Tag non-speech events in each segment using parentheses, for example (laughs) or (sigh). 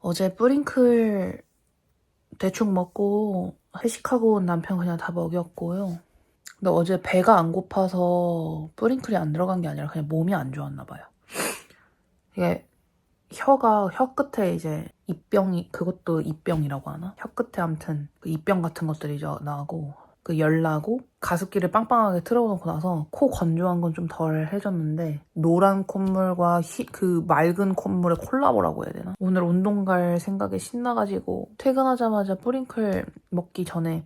어제 뿌링클 대충 먹고 회식하고 온 남편 그냥 다 먹였고요. 근데 어제 배가 안 고파서 뿌링클이 안 들어간 게 아니라 그냥 몸이 안 좋았나 봐요. 이게 혀가 혀 끝에 이제 입병이 그것도 입병이라고 하나? 혀 끝에 아무튼 그 입병 같은 것들이 저 나고 그 열나고 가습기를 빵빵하게 틀어놓고 나서 코 건조한 건 좀 덜 해졌는데 노란 콧물과 희- 그 맑은 콧물의 콜라보라고 해야 되나? 오늘 운동 갈 생각에 신나가지고 퇴근하자마자 뿌링클 먹기 전에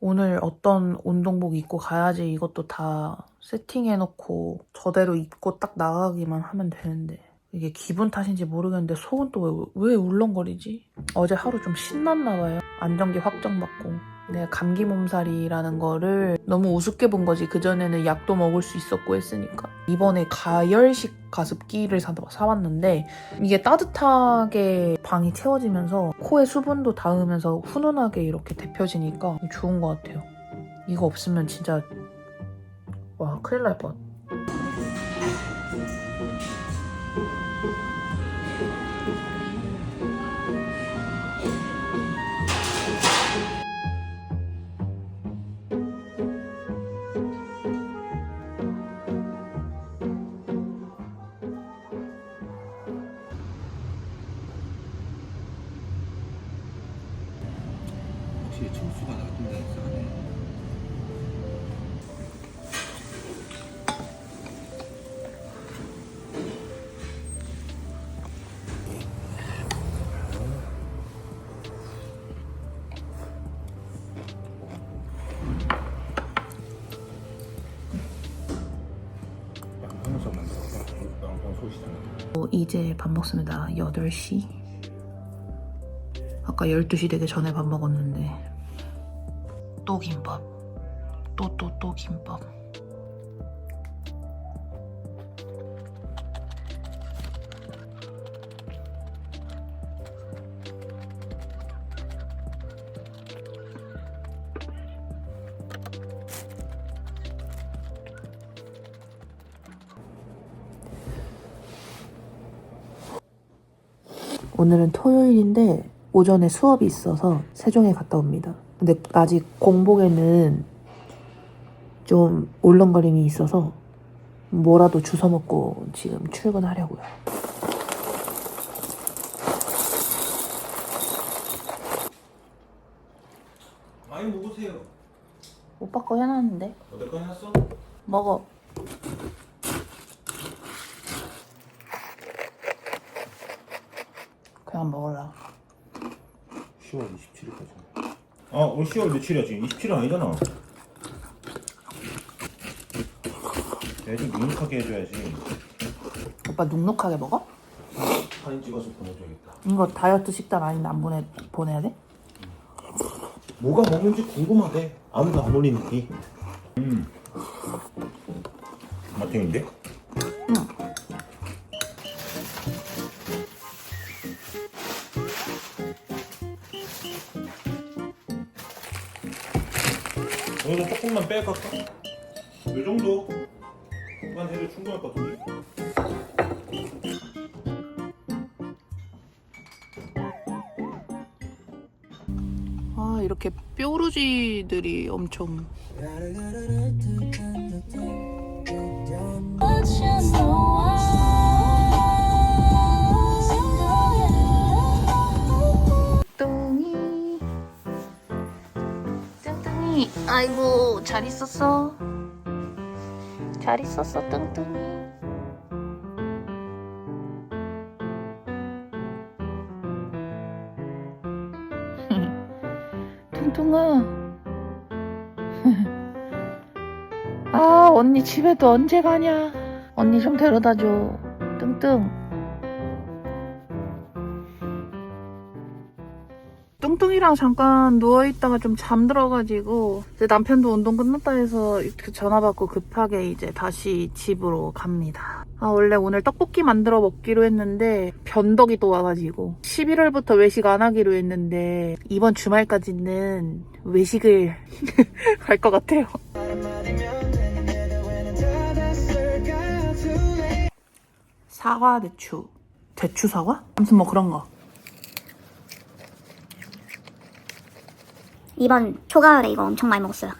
오늘 어떤 운동복 입고 가야지 이것도 다 세팅해놓고 저대로 입고 딱 나가기만 하면 되는데 이게 기분 탓인지 모르겠는데 속은 또 왜 울렁거리지? 어제 하루 좀 신났나 봐요. 안정기 확정받고. 내가 감기 몸살이라는 거를 너무 우습게 본 거지. 그전에는 약도 먹을 수 있었고 했으니까. 이번에 가열식 가습기를 사, 사왔는데 이게 따뜻하게 방이 채워지면서 코에 수분도 닿으면서 훈훈하게 이렇게 데펴지니까 좋은 것 같아요. 이거 없으면 진짜 와 큰일 날 뻔. 이제 밥 먹습니다. 8시. 아까 12시 되기 전에 밥 먹었는데. 또 김밥. 또, 또, 또 김밥. 오늘은 토요일인데 오전에 수업이 있어서 세종에 갔다 옵니다. 근데 아직 공복에는 좀 울렁거림이 있어서 뭐라도 주워 먹고 지금 출근하려고요. 많이 먹으세요. 오빠 거 해놨는데 어디 거 해놨어? 먹어. 그냥 먹을라. 10월 27일까지. 아, 오늘 10월 며칠이야 지금? 27일 아니잖아. 내가 좀 눅눅하게 해줘야지. 오빠 눅눅하게 먹어? 사진 찍어서 보내줘야겠다. 이거 다이어트 식단 아닌데 안 보내 보내야 돼? 뭐가 먹는지 궁금하대. 아무도 안 올리는데. 음. 맛탱인데? 여기서 조금만 빼갈까? 이 정도만 해도 충분할 것 같은데. 아 이렇게 뾰루지들이 엄청 아이고 잘 있었어. 잘 있었어 뚱뚱이. (laughs) 뚱뚱아. (laughs) 아 언니 집에도 언제 가냐? 언니 좀 데려다줘 뚱뚱 뚱뚱이랑 잠깐 누워있다가 좀 잠들어가지고 이제 남편도 운동 끝났다 해서 이렇게 전화 받고 급하게 이제 다시 집으로 갑니다. 아 원래 오늘 떡볶이 만들어 먹기로 했는데 변덕이 또 와가지고 11월부터 외식 안 하기로 했는데 이번 주말까지는 외식을 (laughs) 갈 것 같아요. 사과 대추 대추 사과? 아무튼 뭐 그런 거 이번 초가을에 이거 엄청 많이 먹었어요.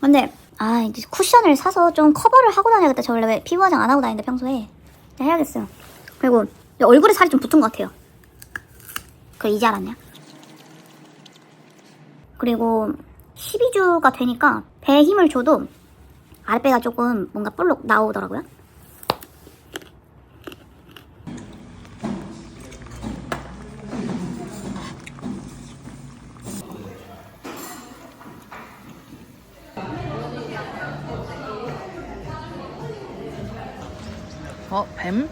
근데 아 이제 쿠션을 사서 좀 커버를 하고 다녀야겠다. 저 원래 왜 피부 화장 안 하고 다니는데 평소에 네, 해야겠어요. 그리고 얼굴에 살이 좀 붙은 것 같아요. 그래 이제 알았냐? 그리고 12주가 되니까 배에 힘을 줘도 아랫배가 조금 뭔가 볼록 나오더라고요. 어, 뱀?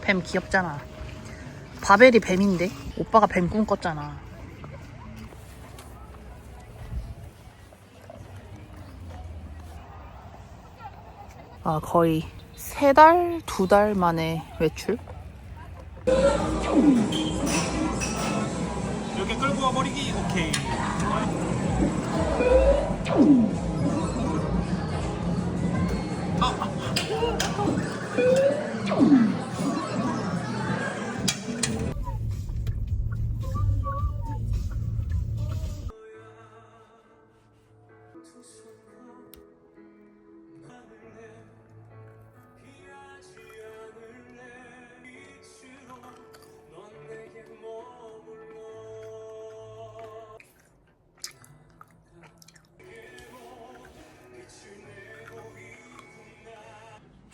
뱀 귀엽잖아. 바벨이 뱀인데? 오빠가 뱀 꿈꿨잖아. 아, 거의 세 달, 두 달 만에 외출? 이렇게 끌고 와버리기 오케이.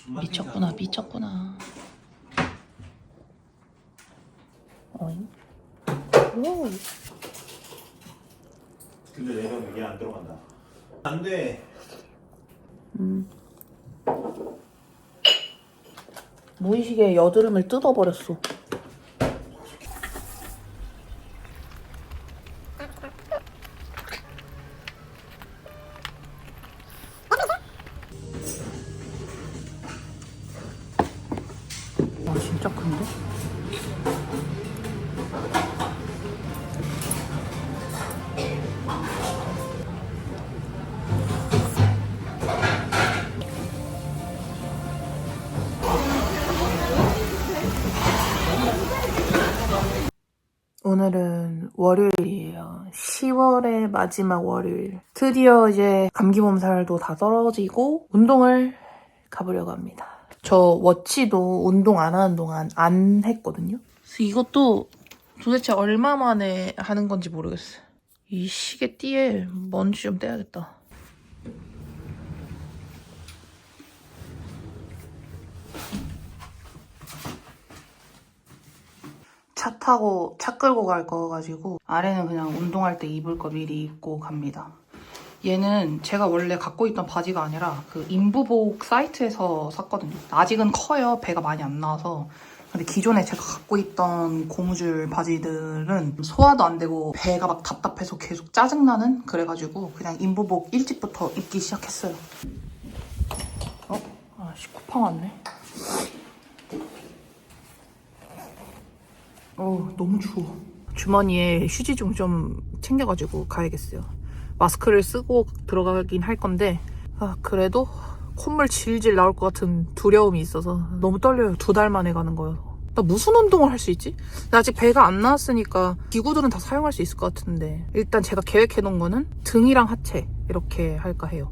미쳤구나, 미쳤구나. 어잉? 오, 근데 내가 이게 안 들어간다. 안 돼. 무의식에 여드름을 뜯어버렸어. 큰데? 오늘은 월요일이에요. 10월의 마지막 월요일. 드디어 이제 감기 몸살도 다 떨어지고 운동을 가보려고 합니다. 저 워치도 운동 안 하는 동안 안 했거든요. 그래서 이것도 도대체 얼마 만에 하는 건지 모르겠어요. 이 시계 띠에 먼지 좀 떼야겠다. 차 타고 차 끌고 갈 거 가지고 아래는 그냥 운동할 때 입을 거 미리 입고 갑니다. 얘는 제가 원래 갖고 있던 바지가 아니라 그 인부복 사이트에서 샀거든요. 아직은 커요. 배가 많이 안 나와서. 근데 기존에 제가 갖고 있던 고무줄 바지들은 소화도 안 되고 배가 막 답답해서 계속 짜증나는 그래가지고 그냥 인부복 일찍부터 입기 시작했어요. 어? 아씨 쿠팡 왔네. 어 너무 추워. 주머니에 휴지 좀 좀 챙겨가지고 가야겠어요. 마스크를 쓰고 들어가긴 할 건데 아 그래도 콧물 질질 나올 것 같은 두려움이 있어서 너무 떨려요. 두 달 만에 가는 거여서. 나 무슨 운동을 할 수 있지? 나 아직 배가 안 나왔으니까 기구들은 다 사용할 수 있을 것 같은데 일단 제가 계획해 놓은 거는 등이랑 하체 이렇게 할까 해요.